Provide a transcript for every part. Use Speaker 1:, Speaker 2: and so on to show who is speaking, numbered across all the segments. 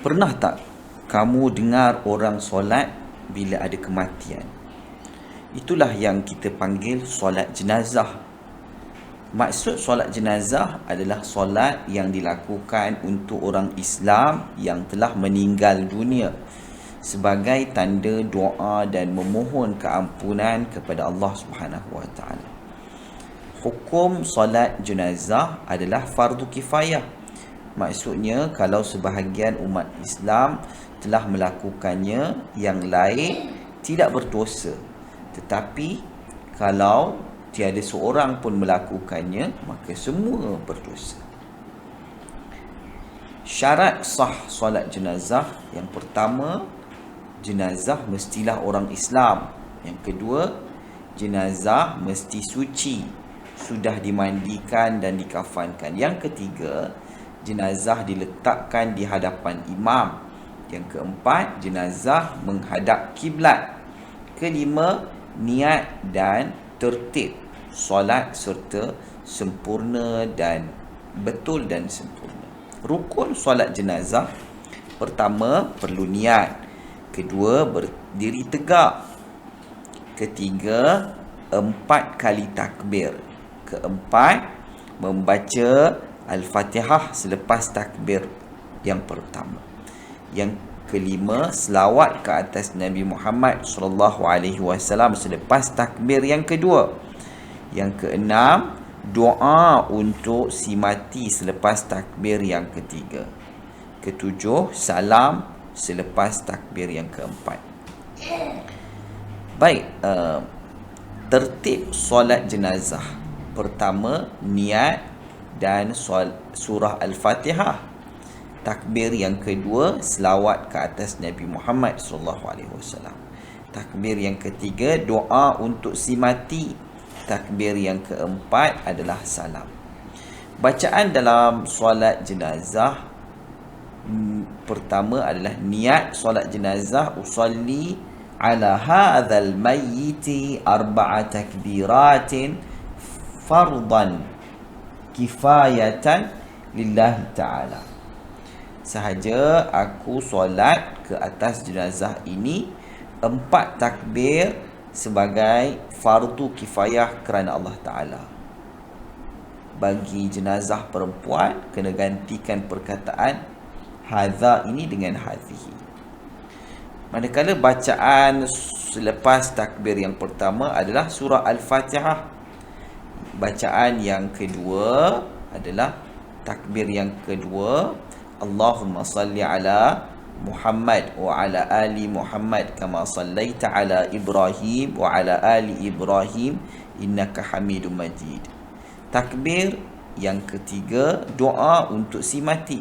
Speaker 1: Pernah tak kamu dengar orang solat bila ada kematian? Itulah yang kita panggil solat jenazah. Maksud solat jenazah adalah solat yang dilakukan untuk orang Islam yang telah meninggal dunia sebagai tanda doa dan memohon keampunan kepada Allah Subhanahu Wa Taala. Hukum solat jenazah adalah fardu kifayah Maksudnya kalau sebahagian umat Islam telah melakukannya yang lain tidak berdosa. Tetapi kalau tiada seorang pun melakukannya maka semua berdosa. Syarat sah solat jenazah yang pertama jenazah mestilah orang Islam. Yang kedua jenazah mesti suci sudah dimandikan dan dikafankan. Yang ketiga jenazah diletakkan di hadapan imam. Yang keempat, jenazah menghadap kiblat. Kelima, niat dan tertib solat serta sempurna dan betul dan sempurna. Rukun solat jenazah pertama perlu niat. Kedua, berdiri tegak. Ketiga, empat kali takbir. Keempat, membaca Al-Fatihah selepas takbir yang pertama. Yang kelima, selawat ke atas Nabi Muhammad sallallahu alaihi wasallam selepas takbir yang kedua. Yang keenam, doa untuk si mati selepas takbir yang ketiga. Ketujuh, salam selepas takbir yang keempat. Baik, uh, tertib solat jenazah. Pertama, niat dan surah Al-Fatihah. Takbir yang kedua selawat ke atas Nabi Muhammad sallallahu alaihi wasallam. Takbir yang ketiga doa untuk si mati. Takbir yang keempat adalah salam. Bacaan dalam solat jenazah hmm, pertama adalah niat solat jenazah usalli ala hadzal mayyiti arba'a takbiratin fardan kifayatan lillahi ta'ala. Sahaja aku solat ke atas jenazah ini empat takbir sebagai fardu kifayah kerana Allah Ta'ala. Bagi jenazah perempuan kena gantikan perkataan hadha ini dengan hadhihi. Manakala bacaan selepas takbir yang pertama adalah surah Al-Fatihah bacaan yang kedua adalah takbir yang kedua Allahumma salli ala Muhammad wa ala ali Muhammad kama sallaita ala Ibrahim wa ala ali Ibrahim innaka Hamidum Majid. Takbir yang ketiga doa untuk si mati.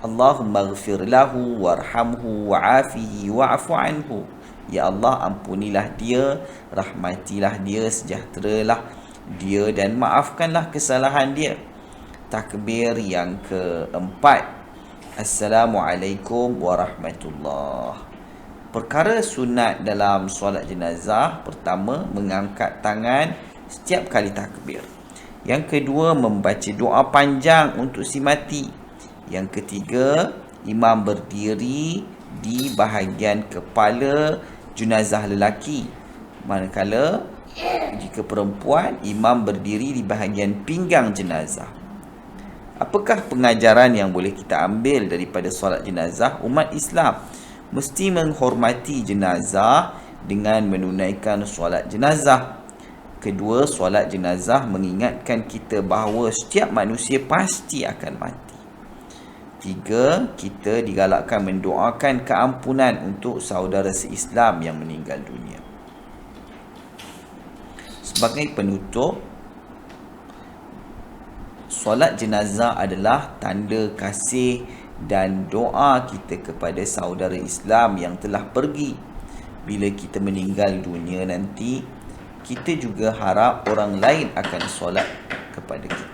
Speaker 1: Allahumma ghfir lahu warhamhu wa'afihi wa'fu anhu. Ya Allah ampunilah dia, rahmatilah dia, sejahteralah dia dan maafkanlah kesalahan dia. Takbir yang keempat. Assalamualaikum warahmatullahi Perkara sunat dalam solat jenazah pertama mengangkat tangan setiap kali takbir. Yang kedua membaca doa panjang untuk si mati. Yang ketiga imam berdiri di bahagian kepala jenazah lelaki. Manakala jika perempuan, imam berdiri di bahagian pinggang jenazah. Apakah pengajaran yang boleh kita ambil daripada solat jenazah umat Islam? Mesti menghormati jenazah dengan menunaikan solat jenazah. Kedua, solat jenazah mengingatkan kita bahawa setiap manusia pasti akan mati. Tiga, kita digalakkan mendoakan keampunan untuk saudara seislam yang meninggal dunia sebagai penutup solat jenazah adalah tanda kasih dan doa kita kepada saudara Islam yang telah pergi. Bila kita meninggal dunia nanti kita juga harap orang lain akan solat kepada kita